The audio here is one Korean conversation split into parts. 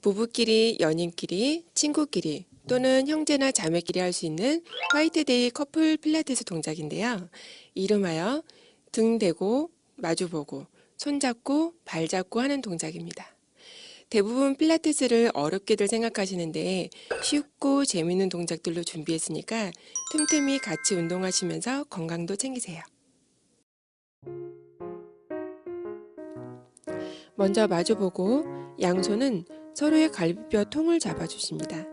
부부끼리, 연인끼리, 친구끼리 또는 형제나 자매끼리 할 수 있는 화이트데이 커플 필라테스 동작인데요. 이름하여 등 대고 마주보고 손잡고 발잡고 하는 동작입니다. 대부분 필라테스를 어렵게들 생각하시는데 쉽고 재밌는 동작들로 준비했으니까 틈틈이 같이 운동하시면서 건강도 챙기세요. 먼저 마주보고 양손은 서로의 갈비뼈 통을 잡아주십니다.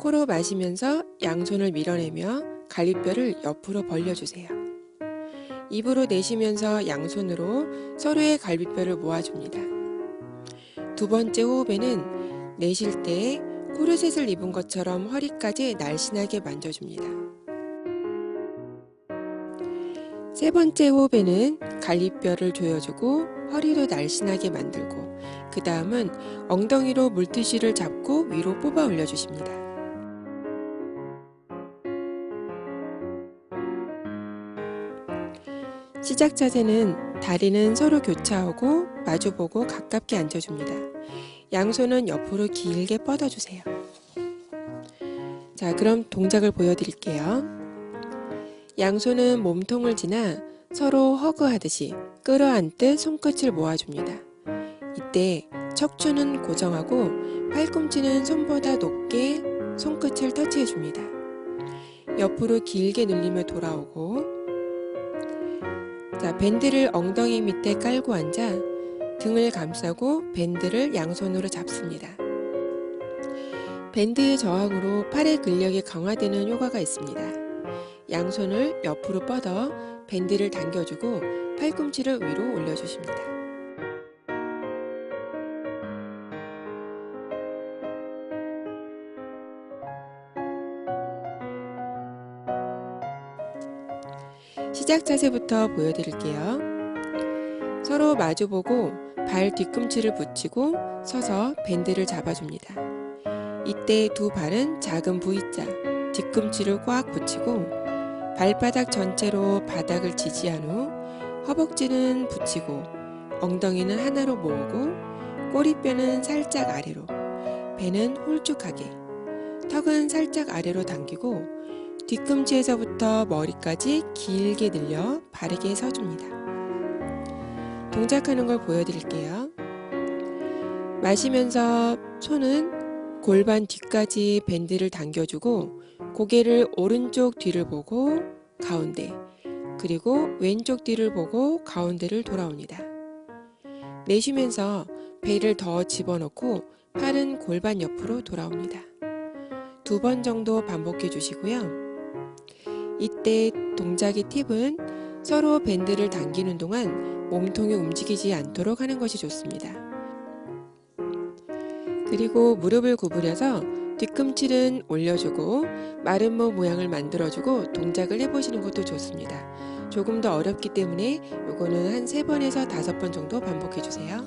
코로 마시면서 양손을 밀어내며 갈비뼈를 옆으로 벌려주세요. 입으로 내쉬면서 양손으로 서로의 갈비뼈를 모아줍니다. 두 번째 호흡에는 내쉴 때 코르셋을 입은 것처럼 허리까지 날씬하게 만져줍니다. 세 번째 호흡에는 갈비뼈를 조여주고 허리도 날씬하게 만들고 그 다음은 엉덩이로 물티슈를 잡고 위로 뽑아 올려주십니다. 시작 자세는 다리는 서로 교차하고 마주보고 가깝게 앉아줍니다. 양손은 옆으로 길게 뻗어주세요. 자, 그럼 동작을 보여드릴게요. 양손은 몸통을 지나 서로 허그하듯이 끌어안듯 손끝을 모아줍니다. 이때 척추는 고정하고 팔꿈치는 손보다 높게 손끝을 터치해줍니다. 옆으로 길게 늘리며 돌아오고 자, 밴드를 엉덩이 밑에 깔고 앉아 등을 감싸고 밴드를 양손으로 잡습니다. 밴드의 저항으로 팔의 근력이 강화되는 효과가 있습니다. 양손을 옆으로 뻗어 밴드를 당겨주고 팔꿈치를 위로 올려주십니다. 시작 자세부터 보여드릴게요. 서로 마주보고 발 뒤꿈치를 붙이고 서서 밴드를 잡아줍니다. 이때 두 발은 작은 V자, 뒤꿈치를 꽉 붙이고 발바닥 전체로 바닥을 지지한 후 허벅지는 붙이고 엉덩이는 하나로 모으고 꼬리뼈는 살짝 아래로 배는 홀쭉하게 턱은 살짝 아래로 당기고 뒤꿈치에서부터 머리까지 길게 늘려 바르게 서줍니다. 동작하는 걸 보여드릴게요. 마시면서 손은 골반 뒤까지 밴드를 당겨주고 고개를 오른쪽 뒤를 보고 가운데 그리고 왼쪽 뒤를 보고 가운데를 돌아옵니다. 내쉬면서 배를 더 집어넣고 팔은 골반 옆으로 돌아옵니다. 두 번 정도 반복해 주시고요. 이때 동작의 팁은 서로 밴드를 당기는 동안 몸통이 움직이지 않도록 하는 것이 좋습니다. 그리고 무릎을 구부려서 뒤꿈치는 올려주고 마른 목 모양을 만들어주고 동작을 해보시는 것도 좋습니다. 조금 더 어렵기 때문에 요거는 한 세 번에서 다섯 번 정도 반복해 주세요.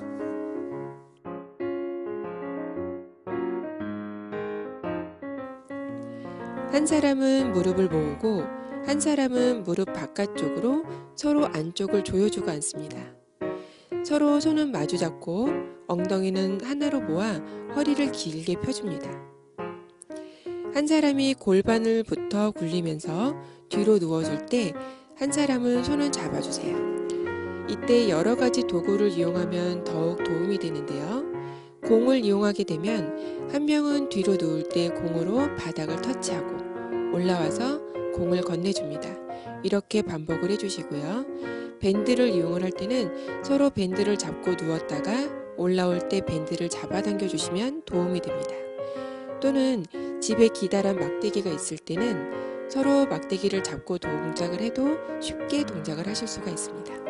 한 사람은 무릎을 모으고 한 사람은 무릎 바깥쪽으로 서로 안쪽을 조여주고 앉습니다. 서로 손은 마주 잡고 엉덩이는 하나로 모아 허리를 길게 펴줍니다. 한 사람이 골반을 붙어 굴리면서 뒤로 누워줄 때 한 사람은 손을 잡아주세요. 이때 여러 가지 도구를 이용하면 더욱 도움이 되는데요. 공을 이용하게 되면 한 명은 뒤로 누울 때 공으로 바닥을 터치하고 올라와서 공을 건네줍니다. 이렇게 반복을 해주시고요. 밴드를 이용을 할 때는 서로 밴드를 잡고 누웠다가 올라올 때 밴드를 잡아당겨 주시면 도움이 됩니다. 또는 집에 기다란 막대기가 있을 때는 서로 막대기를 잡고 동작을 해도 쉽게 동작을 하실 수가 있습니다.